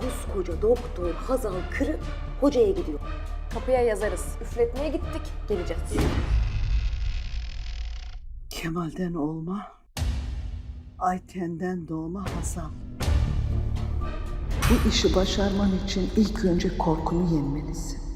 Koskoca doktor Hazal Kırık hocaya gidiyor. Kapıya yazarız. Üfletmeye gittik. Geleceğiz. Kemal'den olma, Ayten'den doğma Hasan. Bu işi başarman için ilk önce korkunu yenmelisin.